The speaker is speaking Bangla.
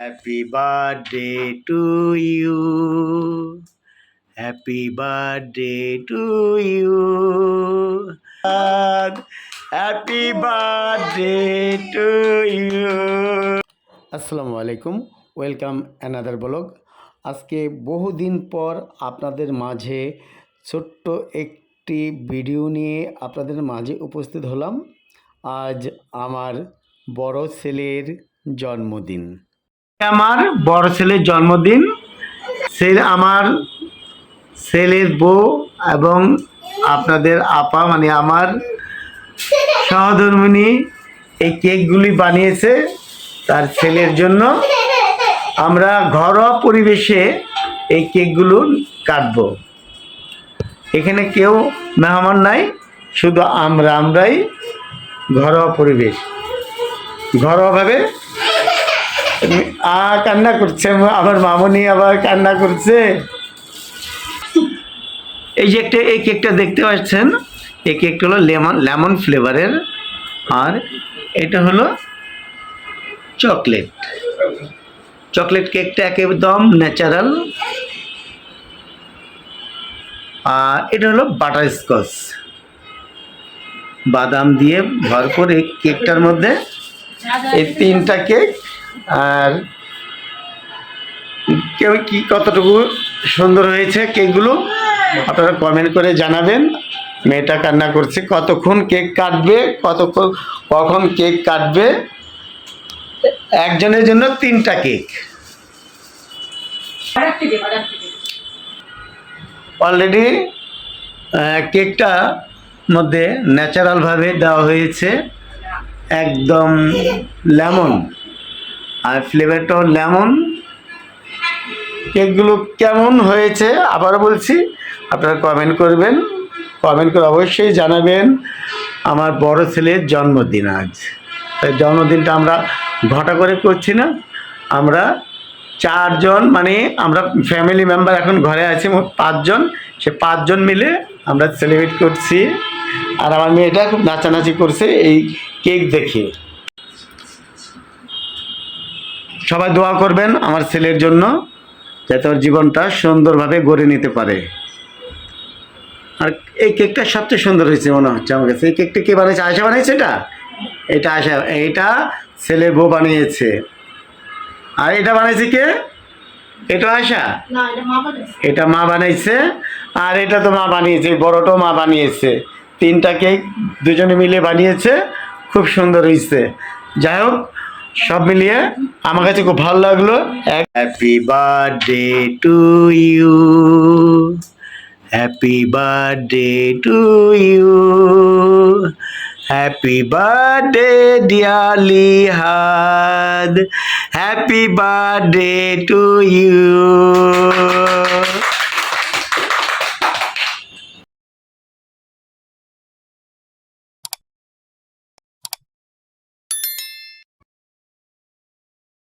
Happy birthday to you. Happy birthday to you. Happy birthday to you. আসসালামু আলাইকুম ওয়েলকাম অ্যানাদার ব্লগ আজকে বহুদিন পর আপনাদের মাঝে ছোট্ট একটি ভিডিও নিয়ে আপনাদের মাঝে উপস্থিত হলাম আজ আমার বড় ছেলের জন্মদিন আমার বড় ছেলের জন্মদিন সে আমার ছেলের বউ এবং আপনাদের আপা মানে আমার সহধর্মিনী এই কেকগুলি বানিয়েছে তার ছেলের জন্য। আমরা ঘরোয়া পরিবেশে এই কেকগুলো কাটবো। এখানে কেউ মেহমান নাই, শুধু আমরা আমরাই ঘরোয়া পরিবেশ। ঘরোয়াভাবে আ, কান্না করছে আমার মামনি আবার কান্না করছে। এই যে একটা, এই কেকটা দেখতে পাচ্ছেন, এই কেকটা হলো লেমন লেমন ফ্লেভারের, আর এটা হলো চকলেট। চকলেট কেকটা একদম ন্যাচারাল। আর এটা হলো বাটার স্কচ। বাদাম দিয়ে ভরপুর এই কেকটার মধ্যে এই তিনটা কেক আর কেউ কি কতটুকু সুন্দর হয়েছে কেকগুলো আপনারা কমেন্ট করে জানাবেন। মেয়েটা কান্না করছে, কতক্ষণ কেক কাটবে, কতক্ষণ, কখন কেক কাটবে? একজনের জন্য তিনটা কেক। অলরেডি কেকটা মধ্যে ন্যাচারালভাবে দেওয়া হয়েছে, একদম লেমন আর ফ্লেভারটাও লেমন কেকগুলো কেমন হয়েছে আবারও বলছি, আপনারা কমেন্ট করবেন। কমেন্ট করে অবশ্যই জানাবেন আমার বড় ছেলের জন্মদিন আজ। তাই জন্মদিনটা আমরা ঘটা করে করছি না। আমরা চারজন মানে আমরা ফ্যামিলি মেম্বার এখন ঘরে আছি পাঁচজন। সে পাঁচজন মিলে আমরা সেলিব্রেট করছি। আর আমার মেয়েটা খুব নাচানাচি করছে এই কেক দেখে। সবাই দোয়া করবেন আমার ছেলের জন্য যাতে ওর জীবনটা সুন্দরভাবে গড়ে নিতে পারে। আর এই কেকটা সবচেয়ে সুন্দর হয়েছে মনে হচ্ছে আমার কাছে। এই কেকটা কে বানিয়েছে? আয়সা বানিয়েছে এটা? এটা আয়সা এটা ছেলের বউ বানিয়েছে। আর এটা বানিয়েছে কে? এটা আয়সা এটা মা বানাইছে এটা মা বানাইছে আর এটা তো মা বানিয়েছে বড়টাও মা বানিয়েছে। তিনটা কেক দুজনে মিলে বানিয়েছে খুব সুন্দর হয়েছে। যাই হোক সব মিলিয়ে আমার কাছে খুব ভালো লাগল। Happy birthday to you happy birthday to you happy birthday dear Lihad happy birthday to you